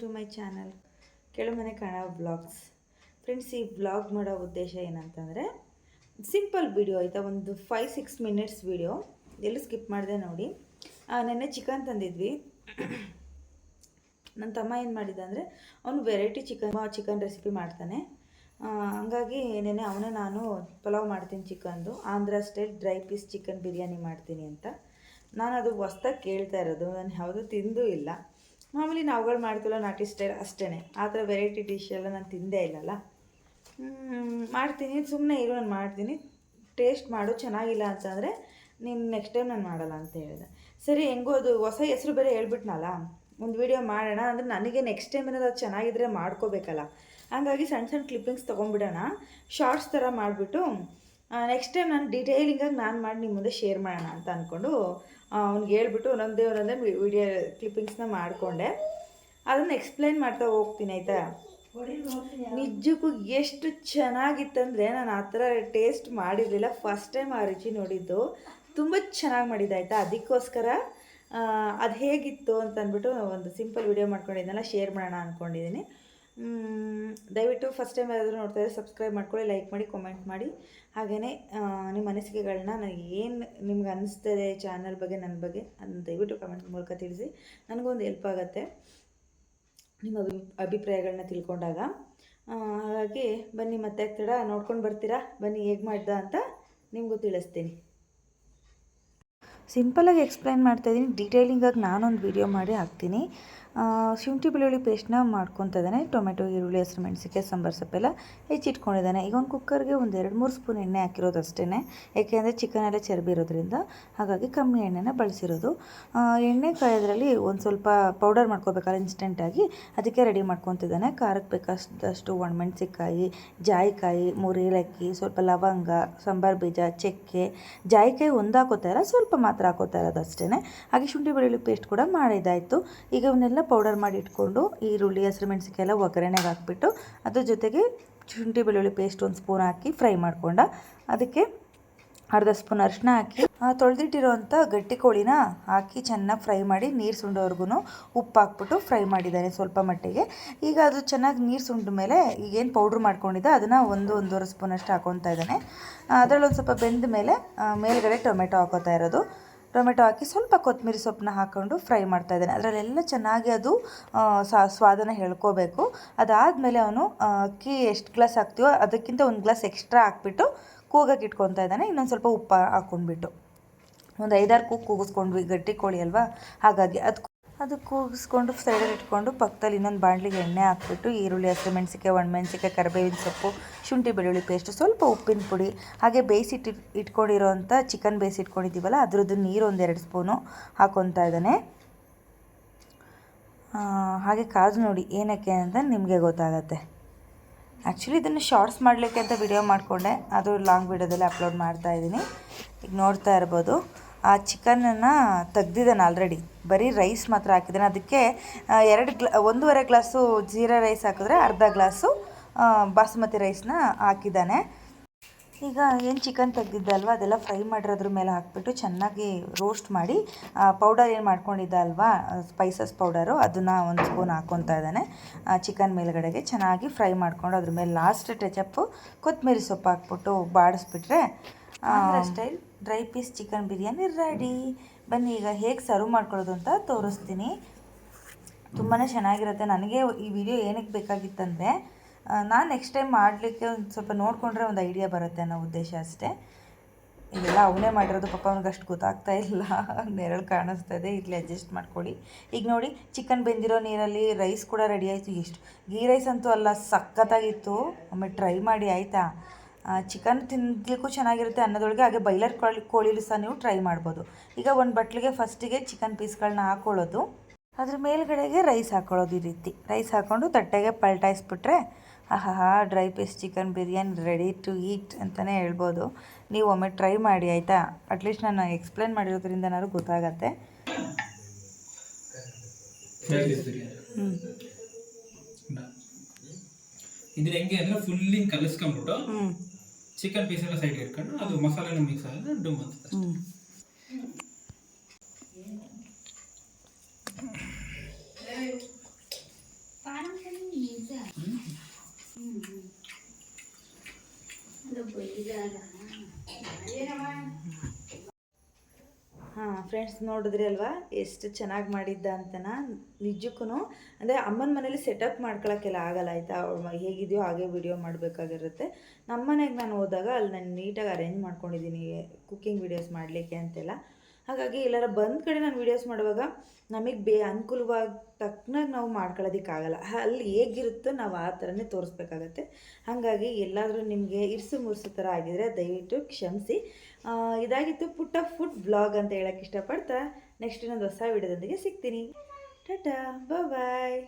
To my channel ಕೆಳಮನೆ ಕಾಣೋ blogs friends ಈ blog ಮಾಡೋ ಉದ್ದೇಶ ಏನಂತಂದರೆ ಸಿಂಪಲ್ ವಿಡಿಯೋ ಆಯಿತಾ, ಒಂದು ಫೈವ್ ಸಿಕ್ಸ್ ಮಿನಿಟ್ಸ್ ವಿಡಿಯೋ ಎಲ್ಲೂ ಸ್ಕಿಪ್ ಮಾಡಿದೆ ನೋಡಿ. ನೆನ್ನೆ ಚಿಕನ್ ತಂದಿದ್ವಿ. ನನ್ನ ತಮ್ಮ ಏನು ಮಾಡಿದ ಅಂದರೆ, ಅವನು ವೆರೈಟಿ ಚಿಕನ್ ಚಿಕನ್ ರೆಸಿಪಿ ಮಾಡ್ತಾನೆ. ಹಂಗಾಗಿ ನೆನ್ನೆ ಅವನೇ ನಾನು ಪಲಾವ್ ಮಾಡ್ತೀನಿ ಚಿಕನ್ದು Andhra style dry piece chicken biryani ಮಾಡ್ತೀನಿ ಅಂತ. ನಾನು ಅದು ಹೊಸ್ದಾಗಿ ಕೇಳ್ತಾ ಇರೋದು, ನಾನು ಯಾವುದೂ ತಿಂದೂ ಇಲ್ಲ. ಮಾಮೂಲಿ ನಾವುಗಳು ಮಾಡ್ತೀವಲ್ಲ ನಾಟಿ ಸ್ಟೈಲ್ ಅಷ್ಟೇ ಆ ಥರ ವೆರೈಟಿ ಡಿಶ್ ಎಲ್ಲ ನಾನು ತಿಂದೇ ಇಲ್ಲಲ್ಲ. ಮಾಡ್ತೀನಿ. ಸುಮ್ಮನೆ ಇರು, ನಾನು ಮಾಡ್ತೀನಿ. ಟೇಸ್ಟ್ ಮಾಡು, ಚೆನ್ನಾಗಿಲ್ಲ ಅಂತಂದರೆ ನೀನು ನೆಕ್ಸ್ಟ್ ಟೈಮ್ ನಾನು ಮಾಡಲ್ಲ ಅಂತ ಹೇಳಿದೆ. ಸರಿ, ಹೆಂಗೋ ಅದು ಹೊಸ ಹೆಸರು ಬೇರೆ ಹೇಳ್ಬಿಟ್ನಲ್ಲ. ಒಂದು ವಿಡಿಯೋ ಮಾಡೋಣ ಅಂದರೆ ನನಗೆ ನೆಕ್ಸ್ಟ್ ಟೈಮ್ ಏನಾದ್ರು ಅದು ಚೆನ್ನಾಗಿದ್ದರೆ ಮಾಡ್ಕೋಬೇಕಲ್ಲ. ಹಾಗಾಗಿ ಸಣ್ಣ ಸಣ್ಣ ಕ್ಲಿಪ್ಪಿಂಗ್ಸ್ ತೊಗೊಂಡ್ಬಿಡೋಣ. ಶಾರ್ಟ್ಸ್ ಥರ ಮಾಡಿಬಿಟ್ಟು ನೆಕ್ಸ್ಟ್ ಟೈಮ್ ನಾನು ಡೀಟೇಲಿಂಗಾಗಿ ನಾನು ಮಾಡಿ ನಿಮ್ಮ ಮುಂದೆ ಶೇರ್ ಮಾಡೋಣ ಅಂತ ಅಂದ್ಕೊಂಡು ಅವ್ನಿಗೆ ಹೇಳ್ಬಿಟ್ಟು ಒಂದೊಂದೇ ಒಂದೊಂದೇ ವಿಡಿಯೋ ಕ್ಲಿಪ್ಪಿಂಗ್ಸ್ನ ಮಾಡಿಕೊಂಡೆ. ಅದನ್ನು ಎಕ್ಸ್ಪ್ಲೈನ್ ಮಾಡ್ತಾ ಹೋಗ್ತೀನಿ, ಆಯಿತಾ? ನಿಜಕ್ಕೂ ಎಷ್ಟು ಚೆನ್ನಾಗಿತ್ತಂದರೆ ನಾನು ಆ ಥರ ಟೇಸ್ಟ್ ಮಾಡಿರಲಿಲ್ಲ. ಫಸ್ಟ್ ಟೈಮ್ ಆ ರುಚಿ ನೋಡಿದ್ದು. ತುಂಬ ಚೆನ್ನಾಗಿ ಮಾಡಿದ್ದೆ, ಆಯಿತಾ? ಅದಕ್ಕೋಸ್ಕರ ಅದು ಹೇಗಿತ್ತು ಅಂತ ಅಂದ್ಬಿಟ್ಟು ಒಂದು ಸಿಂಪಲ್ ವಿಡಿಯೋ ಮಾಡ್ಕೊಂಡಿದ್ದೆಲ್ಲ ಶೇರ್ ಮಾಡೋಣ ಅಂದ್ಕೊಂಡಿದ್ದೀನಿ ದಯವಿಟ್ಟು ಫಸ್ಟ್ ಟೈಮ್ ಯಾರಾದರೂ ನೋಡ್ತಾ ಇದ್ದರೆ ಸಬ್ಸ್ಕ್ರೈಬ್ ಮಾಡ್ಕೊಳ್ಳಿ ಲೈಕ್ ಮಾಡಿ ಕಮೆಂಟ್ ಮಾಡಿ. ಹಾಗೆಯೇ ನಿಮ್ಮ ಅನಿಸಿಕೆಗಳನ್ನ ನನಗೆ ಏನು ನಿಮ್ಗೆ ಅನ್ನಿಸ್ತದೆ ಚಾನಲ್ ಬಗ್ಗೆ ನನ್ನ ಬಗ್ಗೆ ಅದನ್ನು ದಯವಿಟ್ಟು ಕಮೆಂಟ್ ಮೂಲಕ ತಿಳಿಸಿ. ನನಗೊಂದು ಹೆಲ್ಪ್ ಆಗುತ್ತೆ. ನಿಮ್ಮ ಅಭಿ ಅಭಿಪ್ರಾಯಗಳನ್ನ ತಿಳ್ಕೊಂಡಾಗ. ಹಾಗಾಗಿ ಬನ್ನಿ ಮತ್ತೆ, ತಡ ನೋಡ್ಕೊಂಡು ಬರ್ತೀರಾ? ಬನ್ನಿ, ಹೇಗೆ ಮಾಡ್ದ ಅಂತ ನಿಮಗೂ ತಿಳಿಸ್ತೀನಿ. ಸಿಂಪಲಾಗಿ ಎಕ್ಸ್ಪ್ಲೈನ್ ಮಾಡ್ತಾಯಿದ್ದೀನಿ ಡೀಟೇಲಿಂಗಾಗಿ ನಾನೊಂದು ವಿಡಿಯೋ ಮಾಡಿ ಹಾಕ್ತೀನಿ. ಶುಂಠಿ ಬೆಳ್ಳುಳ್ಳಿ ಪೇಸ್ಟ್ನ ಮಾಡ್ಕೊತ ಇದ್ದಾನೆ. ಟೊಮೆಟೊ ಈರುಳ್ಳಿ, ಹಸಿರು ಮೆಣಸಿಕಾಯಿ ಸಾಂಬಾರು, ಸೊಪ್ಪೆಲ್ಲ ಹೆಚ್ಚಿಟ್ಕೊಂಡಿದ್ದಾನೆ. ಈಗ ಒಂದು ಕುಕ್ಕರ್ಗೆ ಒಂದು ಎರಡು, ಮೂರು ಸ್ಪೂನ್ ಎಣ್ಣೆ ಹಾಕಿರೋದು ಅಷ್ಟೇ ಯಾಕೆಂದರೆ ಚಿಕನ್ ಎಲ್ಲ ಚರ್ಬಿ ಇರೋದ್ರಿಂದ ಹಾಗಾಗಿ ಕಮ್ಮಿ ಎಣ್ಣೆನ ಬಳಸಿರೋದು. ಎಣ್ಣೆ ಕಾಯೋದ್ರಲ್ಲಿ ಒಂದು ಸ್ವಲ್ಪ ಪೌಡರ್ ಮಾಡ್ಕೋಬೇಕಲ್ಲ ಇನ್ಸ್ಟೆಂಟಾಗಿ ಅದಕ್ಕೆ ರೆಡಿ ಮಾಡ್ಕೊತಿದ್ದಾನೆ ಖಾರಕ್ಕೆ ಬೇಕಾದಷ್ಟು ಒಣಮೆಣ್ಸಿಕಾಯಿ ಜಾಯಿಕಾಯಿ ಮೂರು ಏಲಕ್ಕಿ ಸ್ವಲ್ಪ ಲವಂಗ, ಸಾಂಬಾರು ಬೀಜ, ಚಕ್ಕೆ. ಜಾಯಿಕಾಯಿ ಒಂದು ಇಲ್ಲ ಸ್ವಲ್ಪ ಮಾತ್ರ. ಹಾಕೋತಾ ಇರೋದು ಅಷ್ಟೇ ಹಾಗೆ ಶುಂಠಿ ಬೆಳ್ಳುಳ್ಳಿ ಪೇಸ್ಟ್ ಕೂಡ ಮಾಡಿದ್ದಾಯಿತು ಈಗ ಇವನ್ನೆಲ್ಲ ಪೌಡರ್ ಮಾಡಿ ಇಟ್ಕೊಂಡು ಈರುಳ್ಳಿ, ಹಸಿರು ಮೆಣಸಿಕಾಯೆಲ್ಲ ಒಗ್ಗರಣೆಗೆ ಹಾಕ್ಬಿಟ್ಟು ಅದ್ರ ಜೊತೆಗೆ ಶುಂಠಿ ಬೆಳ್ಳುಳ್ಳಿ ಪೇಸ್ಟ್ ಒಂದು ಸ್ಪೂನ್ ಹಾಕಿ ಫ್ರೈ ಮಾಡ್ಕೊಂಡ ಅದಕ್ಕೆ ಅರ್ಧ ಸ್ಪೂನ್ ಅರಿಶಿನ ಹಾಕಿ ತೊಳೆದಿಟ್ಟಿರೋಂಥ ಗಟ್ಟಿ ಕೋಳಿನ ಹಾಕಿ ಚೆನ್ನಾಗಿ ಫ್ರೈ ಮಾಡಿ ನೀರು ಸುಂಡೋವರೆಗೂ ಉಪ್ಪು ಹಾಕ್ಬಿಟ್ಟು ಫ್ರೈ ಮಾಡಿದ್ದಾನೆ ಸ್ವಲ್ಪ ಮಟ್ಟಿಗೆ. ಈಗ ಅದು ಚೆನ್ನಾಗಿ ನೀರು ಸುಂಡ ಮೇಲೆ ಈಗೇನು ಪೌಡ್ರ್ ಮಾಡ್ಕೊಂಡಿದ್ದೆ ಅದನ್ನು ಒಂದು ಒಂದೂವರೆ ಸ್ಪೂನಷ್ಟು ಹಾಕೊತಾ ಇದ್ದಾನೆ. ಅದರಲ್ಲಿ ಒಂದು ಸ್ವಲ್ಪ ಬೆಂದ ಮೇಲೆ ಮೇಲ್ಗಡೆ ಟೊಮೆಟೊ ಹಾಕೋತಾ ಇರೋದು. ಟೊಮೆಟೊ ಹಾಕಿ ಸ್ವಲ್ಪ ಕೊತ್ತಂಬರಿ ಸೊಪ್ಪನ್ನ ಹಾಕ್ಕೊಂಡು ಫ್ರೈ ಮಾಡ್ತಾ ಇದ್ದಾನೆ. ಅದರಲ್ಲೆಲ್ಲ ಚೆನ್ನಾಗಿ ಅದು ಸ್ವಾದನ ಹೇಳ್ಕೋಬೇಕು. ಅದಾದಮೇಲೆ ಅವನು ಅಕ್ಕಿ ಎಷ್ಟು ಗ್ಲಾಸ್ ಹಾಕ್ತೀವೋ ಅದಕ್ಕಿಂತ ಒಂದು ಗ್ಲಾಸ್ ಎಕ್ಸ್ಟ್ರಾ ಹಾಕ್ಬಿಟ್ಟು ಕೂಗಕ್ಕೆ ಇಟ್ಕೊತಾ ಇದ್ದಾನೆ. ಇನ್ನೊಂದು ಸ್ವಲ್ಪ ಉಪ್ಪು ಹಾಕ್ಕೊಂಡ್ಬಿಟ್ಟು ಒಂದು ಐದಾರು ಕೂಗು ಕೂಗಿಸ್ಕೊಂಡ್ವಿ, ಗಟ್ಟಿ ಕೋಳಿ ಅಲ್ವಾ? ಹಾಗಾಗಿ ಅದು ಅದು ಕೂಗಿಸ್ಕೊಂಡು ಸೈಡಲ್ಲಿ ಇಟ್ಕೊಂಡು ಪಕ್ಕದಲ್ಲಿ ಇನ್ನೊಂದು ಬಾಣಲಿಗೆ ಎಣ್ಣೆ ಹಾಕ್ಬಿಟ್ಟು, ಈರುಳ್ಳಿ, ಹಸಿರು ಮೆಣಸಿಕಾಯಿ ಒಣಮೆಣಸಿಕಾಯಿ ಕರಿಬೇವಿನ ಸೊಪ್ಪು, ಶುಂಠಿ, ಬೆಳ್ಳುಳ್ಳಿ ಪೇಸ್ಟು ಸ್ವಲ್ಪ ಉಪ್ಪಿನ ಪುಡಿ, ಹಾಗೆ ಬೇಯಿಸಿಟ್ಟು ಇಟ್ಕೊಂಡಿರೋಂಥ ಚಿಕನ್ ಬೇಯಿಸಿಟ್ಕೊಂಡಿದ್ದೀವಲ್ಲ ಅದರದ್ದು ನೀರು ಒಂದೆರಡು ಸ್ಪೂನು ಹಾಕೊತಾ ಇದ್ದಾನೆ. ಹಾಗೆ ಕಾದು ನೋಡಿ ಏನಕ್ಕೆ ಅಂತ ನಿಮಗೆ ಗೊತ್ತಾಗತ್ತೆ. ಆ್ಯಕ್ಚುಲಿ ಇದನ್ನು ಶಾರ್ಟ್ಸ್ ಮಾಡಲಿಕ್ಕೆ ಅಂತ ವಿಡಿಯೋ ಮಾಡಿಕೊಂಡೆ, ಅದು ಲಾಂಗ್ ವಿಡಿಯೋದಲ್ಲಿ ಅಪ್ಲೋಡ್ ಮಾಡ್ತಾ ಇದ್ದೀನಿ. ಈಗ ನೋಡ್ತಾ ಇರ್ಬೋದು. ಆ ಚಿಕನನ್ನು ತೆಗ್ದಿದ್ದಾನೆ ಆಲ್ರೆಡಿ ಬರೀ ರೈಸ್ ಮಾತ್ರ ಹಾಕಿದ್ದಾನೆ. ಅದಕ್ಕೆ ಎರಡು ಗ್ಲ ಒಂದೂವರೆ ಗ್ಲಾಸು ಜೀರಾ ರೈಸ್ ಹಾಕಿದ್ರೆ ಅರ್ಧ ಗ್ಲಾಸು ಬಾಸುಮತಿ ರೈಸ್ನ ಹಾಕಿದ್ದಾನೆ. ಈಗ ಏನು ಚಿಕನ್ ತೆಗ್ದಿದ್ದೆ ಅಲ್ವಾ? ಅದೆಲ್ಲ ಫ್ರೈ ಮಾಡಿರೋದ್ರ ಮೇಲೆ ಹಾಕ್ಬಿಟ್ಟು ಚೆನ್ನಾಗಿ ರೋಸ್ಟ್ ಮಾಡಿ ಪೌಡರ್ ಏನು ಮಾಡ್ಕೊಂಡಿದ್ದ ಅಲ್ವಾ? ಸ್ಪೈಸಸ್ ಪೌಡರು ಅದನ್ನು ಒಂದು ಸ್ಪೂನ್ ಹಾಕ್ಕೊತಾ ಇದ್ದಾನೆ. ಚಿಕನ್ ಮೇಲ್ಗಡೆಗೆ ಚೆನ್ನಾಗಿ ಫ್ರೈ ಮಾಡ್ಕೊಂಡು ಅದ್ರ ಮೇಲೆ ಲಾಸ್ಟ್ ಟಚಪ್ಪು ಕೊತ್ತಂಬರಿ ಸೊಪ್ಪು ಹಾಕ್ಬಿಟ್ಟು ಬಾಡಿಸ್ಬಿಟ್ರೆ style dry piece chicken biryani ready. ಬನ್ನಿ, ಈಗ ಹೇಗೆ ಸರ್ವ್ ಮಾಡ್ಕೊಳ್ಳೋದು ಅಂತ ತೋರಿಸ್ತೀನಿ. ತುಂಬಾ ಚೆನ್ನಾಗಿರುತ್ತೆ. ನನಗೆ ಈ ವಿಡಿಯೋ ಏನಕ್ಕೆ ಬೇಕಾಗಿತ್ತಂದರೆ ನಾನು ನೆಕ್ಸ್ಟ್ ಟೈಮ್ ಮಾಡಲಿಕ್ಕೆ ಒಂದು ಸ್ವಲ್ಪ ನೋಡಿಕೊಂಡ್ರೆ ಒಂದು ಐಡಿಯಾ ಬರುತ್ತೆ ಅನ್ನೋ ಉದ್ದೇಶ ಅಷ್ಟೇ. ಇದೆಲ್ಲ ಅವನೇ ಮಾಡಿರೋದು. ಪಾಪ ಅವ್ನಿಗೆ ಅಷ್ಟು ಗೊತ್ತಾಗ್ತಾ ಇಲ್ಲ. ನೆರಳು ಕಾಣಿಸ್ತಾ ಇದೆ. ಇಲ್ಲಿ ಅಡ್ಜಸ್ಟ್ ಮಾಡ್ಕೊಳ್ಳಿ. ಈಗ ನೋಡಿ, ಚಿಕನ್ ಬೆಂದಿರೋ ನೀರಲ್ಲಿ ರೈಸ್ ಕೂಡ ರೆಡಿ ಆಯಿತು. ಎಷ್ಟು ಗೀ ರೈಸ್ ಅಂತೂ ಅಲ್ಲ, ಸಖತ್ತಾಗಿತ್ತು. ಒಮ್ಮೆ ಟ್ರೈ ಮಾಡಿ, ಆಯಿತಾ? ಚಿಕನ್ ತಿನ್ನಲಿಕ್ಕೂ ಚೆನ್ನಾಗಿರುತ್ತೆ ಅನ್ನೋದೊಳಗೆ ಹಾಗೆ ಬೈಲರ್ ಕೋಳಿ ಕೋಳಿಲೂ ಸಹ ನೀವು ಟ್ರೈ ಮಾಡ್ಬೋದು. ಈಗ ಒಂದು ಬಟ್ಲಿಗೆ ಫಸ್ಟಿಗೆ ಚಿಕನ್ ಪೀಸ್ಗಳನ್ನ ಹಾಕ್ಕೊಳ್ಳೋದು ಅದ್ರ ಮೇಲ್ಗಡೆಗೆ ರೈಸ್ ಹಾಕ್ಕೊಳ್ಳೋದು ಈ ರೀತಿ. ರೈಸ್ ಹಾಕ್ಕೊಂಡು ತಟ್ಟೆಗೆ ಪಲ್ಟಾಯಿಸ್ಬಿಟ್ರೆ ಆಹಾ dry piece chicken biryani ready to eat ಅಂತಲೇ ಹೇಳ್ಬೋದು. ನೀವು ಒಮ್ಮೆ ಟ್ರೈ ಮಾಡಿ ಆಯಿತಾ? ಅಟ್ಲೀಸ್ಟ್ ನಾನು ಎಕ್ಸ್ಪ್ಲೇನ್ ಮಾಡಿರೋದ್ರಿಂದ ಏನಾದ್ರು ಗೊತ್ತಾಗತ್ತೆ. ಹ್ಞೂ ಇದ್ರ ಹೆಂಗೆ ಅಂದ್ರೆ ಫುಲ್ಲಿಂಗ್ ಕಲಿಸ್ಕೊಂಡ್ಬಿಟ್ಟು ಹ್ಞೂ ಚಿಕನ್ ಪೀಸ್ ಎಲ್ಲ ಸೈಡ್ ಇಟ್ಕೊಂಡು ಅದು ಮಸಾಲೆನೂ ಮಿಕ್ಸ್ ಆದ್ರೆ ಡುಮ್ ಅಂತ ಹ್ಞೂ ಹಾಂ ಫ್ರೆಂಡ್ಸ್ ನೋಡಿದ್ರಿ ಅಲ್ವಾ? ಎಷ್ಟು ಚೆನ್ನಾಗಿ ಮಾಡಿದ್ದ ಅಂತನ ನಿಜಕ್ಕೂ ಅಂದರೆ ಅಮ್ಮನ ಮನೇಲಿ ಸೆಟಪ್ ಮಾಡ್ಕೊಳಕ್ಕೆಲ್ಲ ಆಗಲ್ಲ, ಆಯಿತಾ? ಹೇಗಿದೆಯೋ ಹಾಗೆ ವಿಡಿಯೋ ಮಾಡಬೇಕಾಗಿರುತ್ತೆ. ನಮ್ಮ ಮನೆಗೆ ನಾನು ಹೋದಾಗ ಅಲ್ಲಿ ನಾನು ನೀಟಾಗಿ ಅರೇಂಜ್ ಮಾಡ್ಕೊಂಡಿದ್ದೀನಿ ಕುಕ್ಕಿಂಗ್ ವೀಡಿಯೋಸ್ ಮಾಡಲಿಕ್ಕೆ ಅಂತೆಲ್ಲ. ಹಾಗಾಗಿ ಎಲ್ಲರ ಬಂದ ಕಡೆ ನಾನು ವೀಡಿಯೋಸ್ ಮಾಡುವಾಗ ನಮಗೆ ಬೇ ಅನುಕೂಲವಾಗಿ ತಕ್ಕನಾಗಿ ನಾವು ಮಾಡ್ಕೊಳ್ಳೋದಕ್ಕಾಗಲ್ಲ. ಅಲ್ಲಿ ಹೇಗಿರುತ್ತೋ ನಾವು ಆ ಥರನೇ ತೋರಿಸ್ಬೇಕಾಗತ್ತೆ. ಹಾಗಾಗಿ ಎಲ್ಲಾದರೂ ನಿಮಗೆ ಇರ್ಸು ಮುರ್ಸು ಥರ ಆಗಿದರೆ ದಯವಿಟ್ಟು ಕ್ಷಮಿಸಿ. ಇದಾಗಿತ್ತು ಪುಟ್ಟ ಫುಡ್ ಬ್ಲಾಗ್ ಅಂತ ಹೇಳೋಕ್ಕೆ ಇಷ್ಟಪಡ್ತಾ ನೆಕ್ಸ್ಟ್ ಇನ್ನೊಂದು ಹೊಸ ವಿಡಿಯೋದೊಂದಿಗೆ ಸಿಗ್ತೀನಿ. ಟಾಟಾ ಬಾಯ್.